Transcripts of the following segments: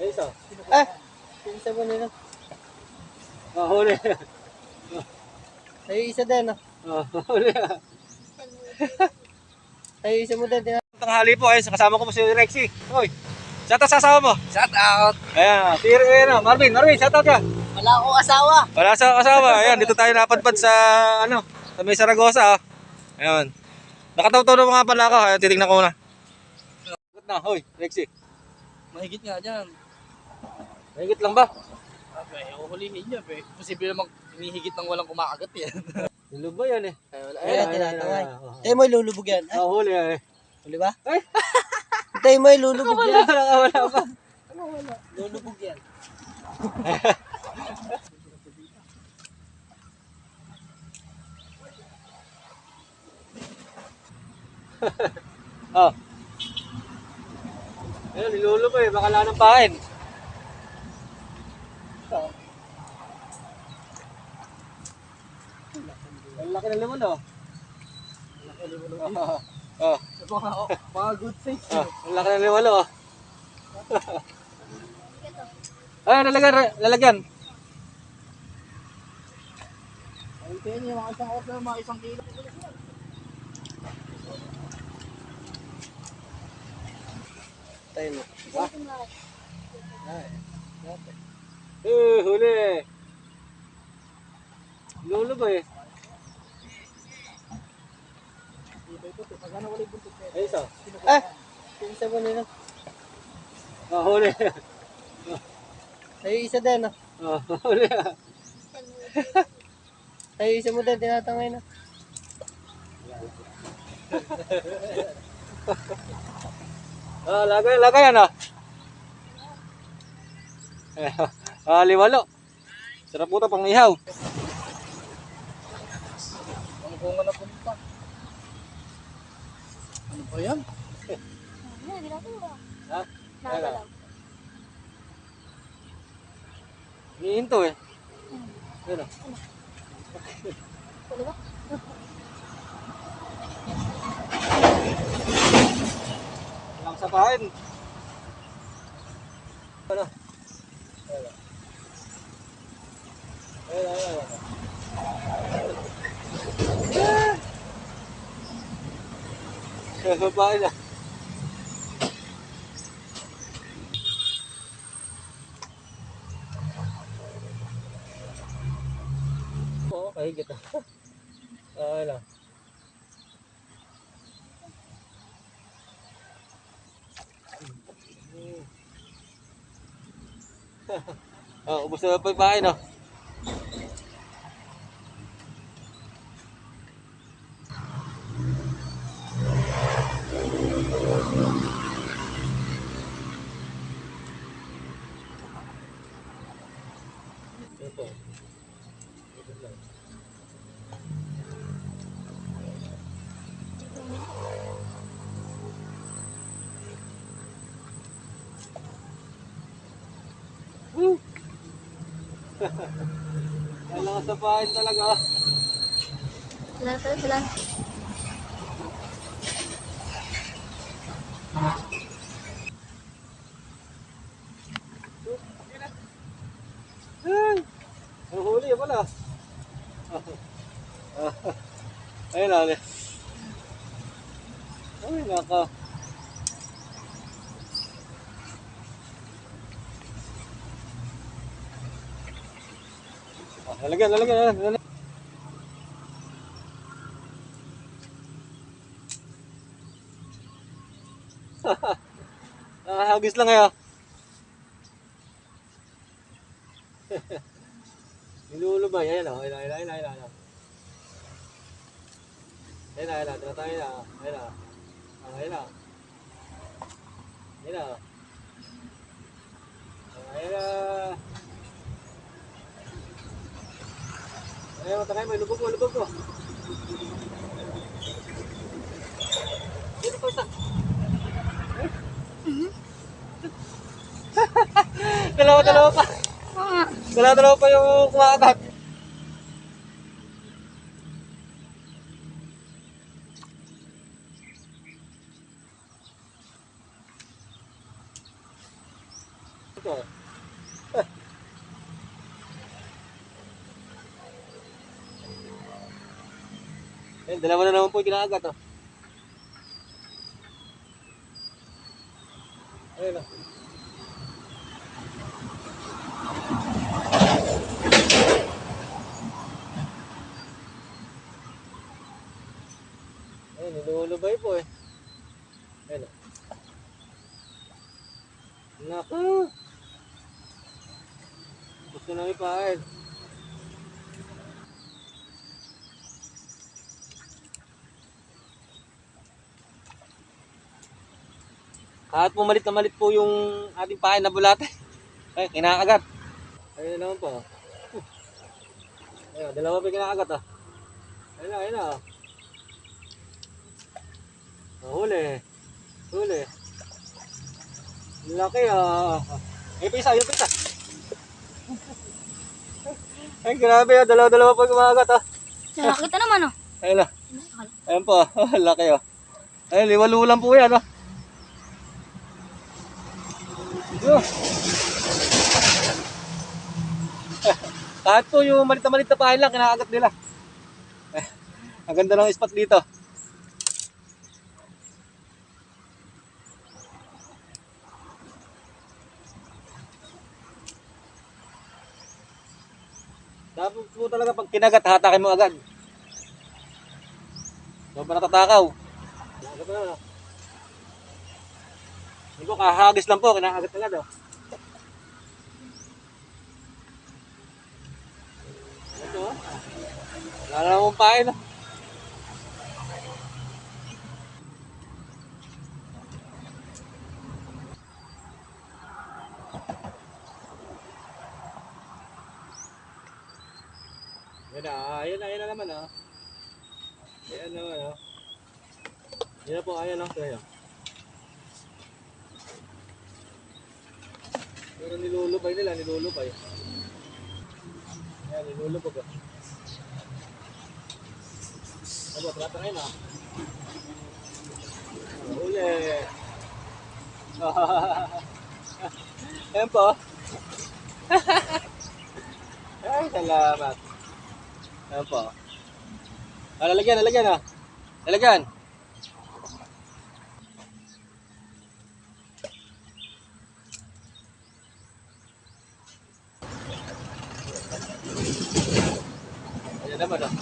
Ay, isa. Ah! Isa mo nila. Ah, huli. Ay, isa din, no? Ah, huli. Ay, isa mo din. Tanghali po, ayun, kasama ko po si Rexy. Hoy, shout out sa asawa mo. Shout out! Ayan, si ano, Marvin, Marvin, shout out ka. Wala akong asawa! Wala sa kasama. Ayan, dito tayo napadpad sa, ano, sa may Saragosa. Oh. Ayan. Nakataw-taw na mga pala ako. Ayan, titignan ko muna. Good na, hoy, Rexy. Mahigit nga dyan. Mahigit lang ba? Okay, uhulihin niya, be. Posible namang hinihigit ng walang kumakagat yan. Lulo ba yan eh? Ay, wala. Ayan, Ayan, ayan, tinatangay. ayan, ayan. Tayo mo ilulubog yan. Ay, Ah, huli eh. huli ba? Ay! Tayo mo ilulubog Wala, yan. wala, wala pa. Lulubog yan. Oh. Ayun, nilulo pa eh. Baka wala ng pain. Ang laki ng limon oh. Oh. Oh. Mga, oh, mga good size. Oh. Ang laki ng limon oh. Ay, lalagyan, lalagyan. Ay, tayo niyo, mga isang na mga isang kilo. Tayo mo. Eh, huli. Lulo ba eh? Ay, isa. Ah! Isa mo nila. Ah, huli. Ay, isa din? Ah, huli. Ay, isa mo din, tinatangay na. Ah, lagay, lagay ano? Ah, liwalo. Sarap po ito pang ihaw. Ang bunga na punta. Ano ba yan? Ha? Wala. Hinihinto eh. Ano? Walang sapain. Ano? Wala. Wala, wala, wala. Ah! Sapain ah. Oo, kahigit ah. Ah, lang. Ah, ubos na pa yung bahay, no? Woo! Kailangan sa bahay talaga. ah. Sila tayo sila. Ang huli pala. Ayun na, ulit. Ay, naka. Lalagyan, lalagyan, lalagyan. Nakahagis lang kayo. Nilulubay. Ayan o. Ayan, ayan, ayan, ayan, ayan. Ayan na, ayan na. Tinatay na. Ayan. Ah, Ayan na. Ayan na. Ah, Ayan na. Ayan, matangay mo. Lubog mo, lubog mo. Dito pa isa. Dalawa, dalawa pa. Dalawa, dalawa pa yung kumakagat. Eh, dalawa na naman po yung kinakagat, oh. Ayun, oh. Ayun, nilulubay po eh. Ayun, oh. Naku! Gusto na ipain. Kahit po malit na malit po yung ating pain na bulate. Ay, kinakagat. Ayun na naman po. Ayun, dalawa pa kinakagat ah. Ayun na, ayun na. ah. Oh, huli. Huli. Laki ah. Ay, pisa, yung pisa. Ay, grabe ah. Dalawa-dalawa yung kumakagat ah. Nakakita naman oh. Ayun na. Ayun po. Laki oh. Ayun, liwalo lang po yan ah. Kahit po yung malit na malit na lang, kinakagat nila. Ang ganda ng spot dito. Dapat po talaga pag kinagat, hatakin mo agad. Sobrang natatakaw. Kinagat na lang. Hindi po, kahagis lang po, kinakagat agad oh. Oh. Wala na namang pain oh. Yan na, ah, yan na, yan na naman ah. Yan naman ah. Yan na po, ayan lang sa'yo. Pero nilulupay nila, nilulupay. Ayan, nilulupag ah. Ano, tratangay na. Oh, huli. Ayan po. Ay, salamat. Ayan po. Ah, lalagyan, lalagyan ah. Lalagyan. Ayan naman ah.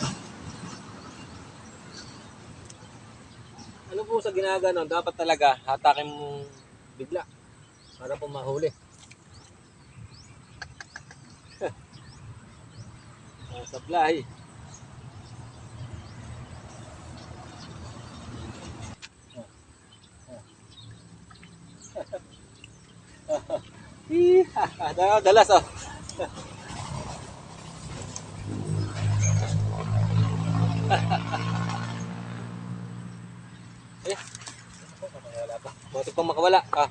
Ano po sa ginaganon, dapat talaga hatakin mo bigla para po mahuli. Ah, supply. Dalas, dalas oh. Eh, wala pa. Buti pang makawala. Ah.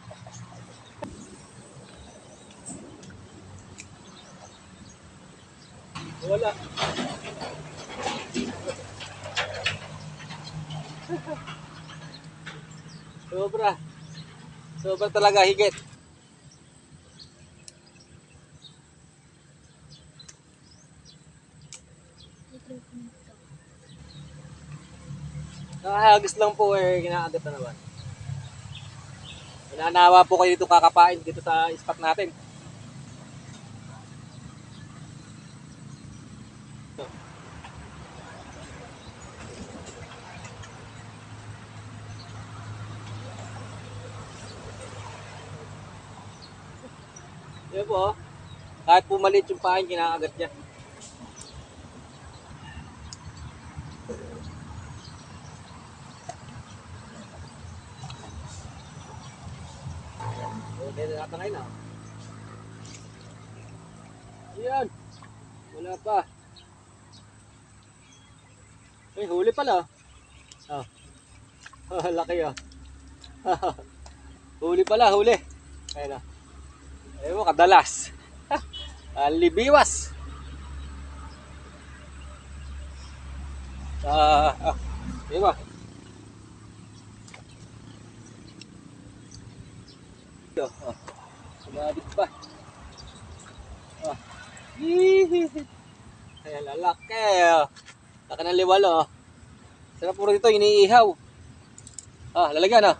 Wala. Sobra. Sobra talaga higit. Nakahagis lang po eh, kinakagat na naman. Nananawa po kayo dito kakapain dito sa spot natin. Yan po, oh. kahit po maliit yung pain, kinakagat niya. Okay, na. Yan. Wala pa. Eh, huli pala. Oh. oh laki oh. huli pala, huli. Na. Ayun mo, kadalas. Alibiwas. Ah, ah. Ayun Oh, oh. Sumabit pa. Hihihi. Ayan, lalaki. oh. Laki ng liwalo. oh. Sarap puro dito, iniihaw. Ah, lalagyan ah.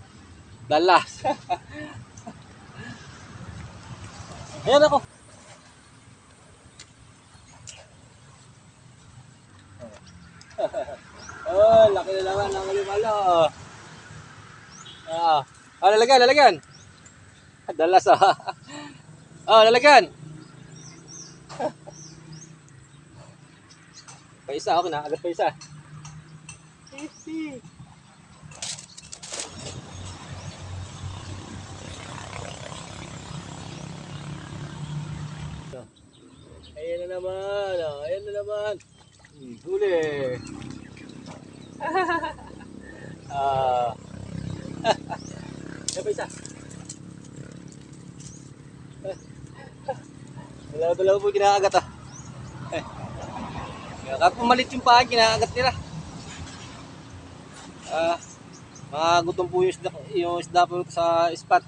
Lalas. Ayan ako. oh, laki na naman ng liwalo. Ah, ah, lalagyan, lalagyan. Dalas ah. Oh, lalagyan. Pa isa ako, nakagat pa isa. Ayan na naman, oh, ayan na naman. Hmm, huli. ah. Ayan pa isa. Dalawa-dalawa po kinakagat ah. Kaya kahit pumalit yung paa, kinakagat nila. Ah, mga gutom po yung isda, yung isda po sa spot.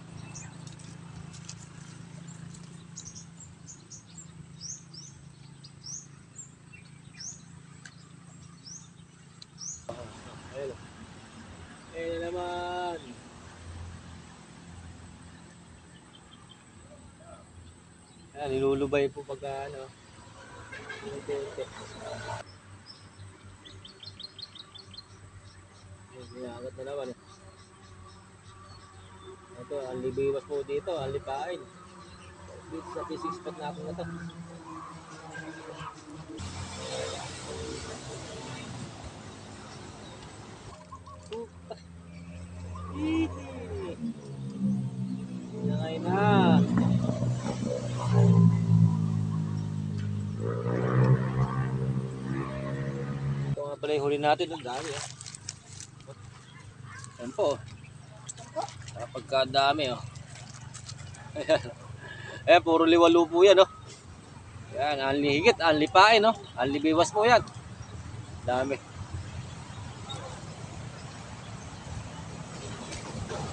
Ayun. Ayun na naman. Ayan, nilulubay po pagka ano. Ayan, Ginagat na naman eh. Ito, ang libiwas po dito, ang lipain. Dito sa P6 spot na ako na to. Huli natin. Ang dami ah. Ayan po. Kapag kadami oh. Ayan. Ayan, puro liwalo po yan oh. Yan, anli higit, anli pain oh. Anli biwas po yan. Dami.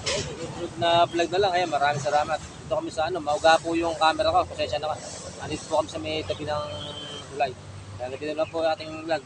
Susunod na vlog na lang. Ayan, maraming salamat. Dito kami sa ano, mauga po yung camera ko. Pasensya na ka. Andito po kami sa may tabi ng tulay. Kaya ganito lang po ating vlog.